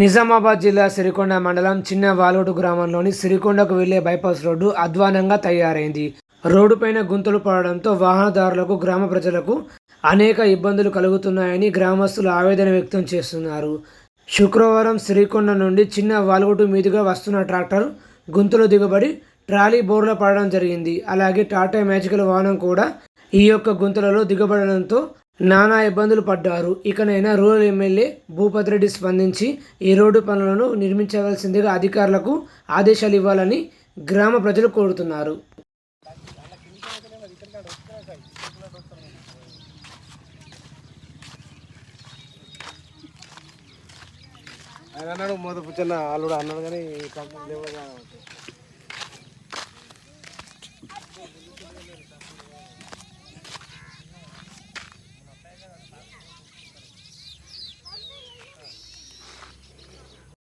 నిజామాబాద్ జిల్లా సిరికొండ మండలం చిన్న వాలోటు గ్రామంలోని సిరికొండకు వెళ్ళే బైపాస్ రోడ్డు అధ్వానంగా తయారైంది. రోడ్డుపైన గుంతలు పడడంతో వాహనదారులకు గ్రామ ప్రజలకు అనేక ఇబ్బందులు కలుగుతున్నాయని గ్రామస్తులు ఆవేదన వ్యక్తం చేస్తున్నారు. శుక్రవారం సిరికొండ నుండి చిన్న వాలుగుటు మీదుగా వస్తున్న ట్రాక్టర్ గుంతలో దిగబడి ట్రాలీ బోర్లో పడడం జరిగింది. అలాగే టాటా మ్యాజికల్ వాహనం కూడా ఈ యొక్క గుంతలలో దిగబడడంతో నానా ఇబ్బందులు పడ్డారు. ఇకనైనా రూరల్ ఎమ్మెల్యే భూపతి రెడ్డి స్పందించి ఈ రోడ్డు పనులను నిర్మించవలసిందిగా అధికారులకు ఆదేశాలు ఇవ్వాలని గ్రామ ప్రజలు కోరుతున్నారు. ఆయన అన్నాడు మొదపు చిన్న వాళ్ళు అన్నాడు కానీ కంపెనీ లేవు